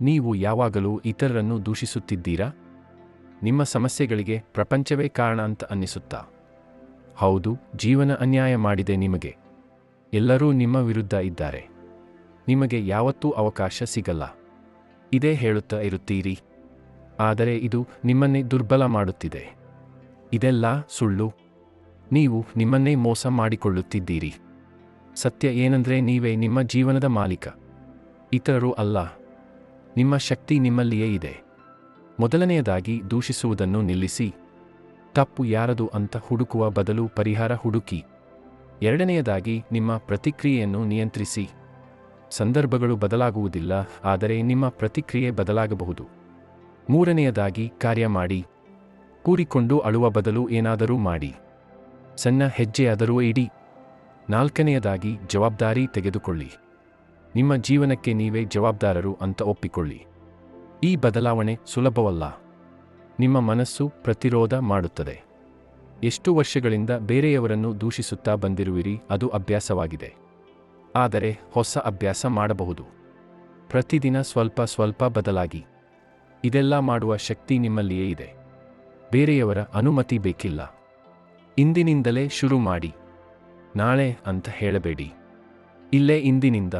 ನೀವು ಯಾವಾಗಲೂ ಇತರರನ್ನು ದೂಷಿಸುತ್ತಿದ್ದೀರಾ? ನಿಮ್ಮ ಸಮಸ್ಯೆಗಳಿಗೆ ಪ್ರಪಂಚವೇ ಕಾರಣ ಅಂತ ಅನ್ನಿಸುತ್ತಾ? ಹೌದು, ಜೀವನ ಅನ್ಯಾಯ ಮಾಡಿದೆ ನಿಮಗೆ. ಎಲ್ಲರೂ ನಿಮ್ಮ ವಿರುದ್ಧ ಇದ್ದಾರೆ. ನಿಮಗೆ ಯಾವತ್ತೂ ಅವಕಾಶ ಸಿಗಲ್ಲ. ಇದೇ ಹೇಳುತ್ತಾ ಇರುತ್ತೀರಿ. ಆದರೆ ಇದು ನಿಮ್ಮನ್ನೇ ದುರ್ಬಲ ಮಾಡುತ್ತಿದೆ. ಇದೆಲ್ಲ ಸುಳ್ಳು. ನೀವು ನಿಮ್ಮನ್ನೇ ಮೋಸ ಮಾಡಿಕೊಳ್ಳುತ್ತಿದ್ದೀರಿ. ಸತ್ಯ ಏನಂದ್ರೆ ನೀವೇ ನಿಮ್ಮ ಜೀವನದ ಮಾಲೀಕ. ಇತರರು ಅಲ್ಲ. ನಿಮ್ಮ ಶಕ್ತಿ ನಿಮ್ಮಲ್ಲಿಯೇ ಇದೆ. ಮೊದಲನೆಯದಾಗಿ ದೂಷಿಸುವುದನ್ನು ನಿಲ್ಲಿಸಿ. ತಪ್ಪು ಯಾರದು ಅಂತ ಹುಡುಕುವ ಬದಲು ಪರಿಹಾರ ಹುಡುಕಿ. ಎರಡನೆಯದಾಗಿ ನಿಮ್ಮ ಪ್ರತಿಕ್ರಿಯೆಯನ್ನು ನಿಯಂತ್ರಿಸಿ. ಸಂದರ್ಭಗಳು ಬದಲಾಗುವುದಿಲ್ಲ, ಆದರೆ ನಿಮ್ಮ ಪ್ರತಿಕ್ರಿಯೆ ಬದಲಾಗಬಹುದು. ಮೂರನೆಯದಾಗಿ ಕಾರ್ಯ ಮಾಡಿ. ಕೂರಿಕೊಂಡು ಅಳುವ ಬದಲು ಏನಾದರೂ ಮಾಡಿ. ಸಣ್ಣ ಹೆಜ್ಜೆಯಾದರೂ ಇಡಿ. ನಾಲ್ಕನೆಯದಾಗಿ ಜವಾಬ್ದಾರಿ ತೆಗೆದುಕೊಳ್ಳಿ. ನಿಮ್ಮ ಜೀವನಕ್ಕೆ ನೀವೇ ಜವಾಬ್ದಾರರು ಅಂತ ಒಪ್ಪಿಕೊಳ್ಳಿ. ಈ ಬದಲಾವಣೆ ಸುಲಭವಲ್ಲ. ನಿಮ್ಮ ಮನಸ್ಸು ಪ್ರತಿರೋಧ ಮಾಡುತ್ತದೆ. ಎಷ್ಟು ವರ್ಷಗಳಿಂದ ಬೇರೆಯವರನ್ನು ದೂಷಿಸುತ್ತಾ ಬಂದಿರುವಿರಿ, ಅದು ಅಭ್ಯಾಸವಾಗಿದೆ. ಆದರೆ ಹೊಸ ಅಭ್ಯಾಸ ಮಾಡಬಹುದು. ಪ್ರತಿದಿನ ಸ್ವಲ್ಪ ಸ್ವಲ್ಪ ಬದಲಾಗಿ. ಇದೆಲ್ಲ ಮಾಡುವ ಶಕ್ತಿ ನಿಮ್ಮಲ್ಲಿಯೇ ಇದೆ. ಬೇರೆಯವರ ಅನುಮತಿ ಬೇಕಿಲ್ಲ. ಇಂದಿನಿಂದಲೇ ಶುರು ಮಾಡಿ. ನಾಳೆ ಅಂತ ಹೇಳಬೇಡಿ. ಇಲ್ಲೇ ಇಂದಿನಿಂದ.